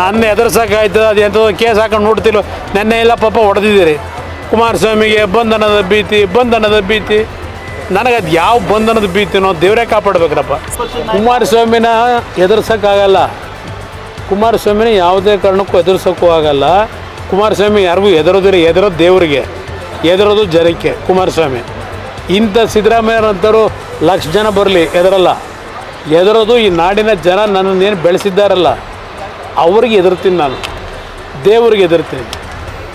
ನನ್ನ ಎದುರ್ಸಕ್ಕಾಯ್ತದ ಅದು ಎಂತ ಕೇಸ್ ಹಾಕೊಂಡು ನೋಡ್ತಿಲ್ಲ ನೆನ್ನೆ ಎಲ್ಲ ಪಾಪ ಹೊಡೆದಿದ್ದೀರಿ. ಕುಮಾರಸ್ವಾಮಿಗೆ ಬಂಧನದ ಭೀತಿ ಬಂಧನದ ಭೀತಿ. ನನಗೆ ಅದು ಯಾವ ಬಂಧನದ ಭೀತಿನೋ ದೇವರೇ ಕಾಪಾಡ್ಬೇಕ್ರಪ್ಪ ಕುಮಾರಸ್ವಾಮಿನ ಎದುರ್ಸೋಕ್ಕಾಗಲ್ಲ. ಕುಮಾರಸ್ವಾಮಿನ ಯಾವುದೇ ಕಾರಣಕ್ಕೂ ಎದುರ್ಸೋಕ್ಕೂ ಆಗಲ್ಲ. ಕುಮಾರಸ್ವಾಮಿ ಯಾರಿಗೂ ಎದುರೋದಿಲ್ಲ ಎದುರೋದು ದೇವರಿಗೆ. ಎದುರೋದು ಜನಕ್ಕೆ ಕುಮಾರಸ್ವಾಮಿ. ಇಂಥ ಸಿದ್ದರಾಮಯ್ಯನಂತರು ಲಕ್ಷ ಜನ ಬರಲಿ ಎದುರಲ್ಲ. ಎದುರೋದು ಈ ನಾಡಿನ ಜನ ನನ್ನನ್ನೇನು ಬೆಳೆಸಿದ್ದಾರಲ್ಲ ಅವ್ರಿಗೆ ಎದುರ್ತೀನಿ ನಾನು. ದೇವ್ರಿಗೆ ಎದುರ್ತೀನಿ.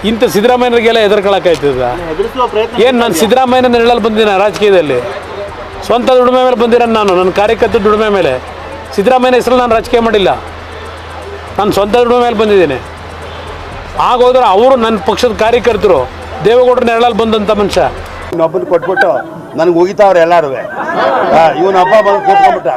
ಇಂಥ ಸಿದ್ದರಾಮಯ್ಯನಿಗೆಲ್ಲ ಎದುರ್ಕೊಳಕ್ಕಾಯ್ತದ ಎದುರಿಸುವ ಏನು ನಾನು ಸಿದ್ದರಾಮಯ್ಯನ ನೆರಳಲ್ಲಿ ಬಂದಿನ ರಾಜಕೀಯದಲ್ಲಿ? ಸ್ವಂತ ದುಡಿಮೆ ಮೇಲೆ ಬಂದಿರೋ ನಾನು ನನ್ನ ಕಾರ್ಯಕರ್ತ ದುಡಿಮೆ ಮೇಲೆ. ಸಿದ್ದರಾಮಯ್ಯನ ಹೆಸರು ನಾನು ರಾಜಕೀಯ ಮಾಡಿಲ್ಲ. ನಾನು ಸ್ವಂತ ದುಡಿಮೆ ಮೇಲೆ ಬಂದಿದ್ದೀನಿ. ಆಗೋದ್ರೆ ಅವರು ನನ್ನ ಪಕ್ಷದ ಕಾರ್ಯಕರ್ತರು ದೇವೇಗೌಡರ ನೆರಳಲ್ಲಿ ಬಂದಂಥ ಮನುಷ್ಯ. ಇನ್ನೊಬ್ಬನ ಕೊಟ್ಬಿಟ್ಟು ನನಗೆ ಹೋಗಿತಾವ್ರೆ ಎಲ್ಲಾರು ಇವನ ಹಬ್ಬ ಬಂದು ಕೂತ್ಕೊಂಡ್ಬಿಟ್ಟ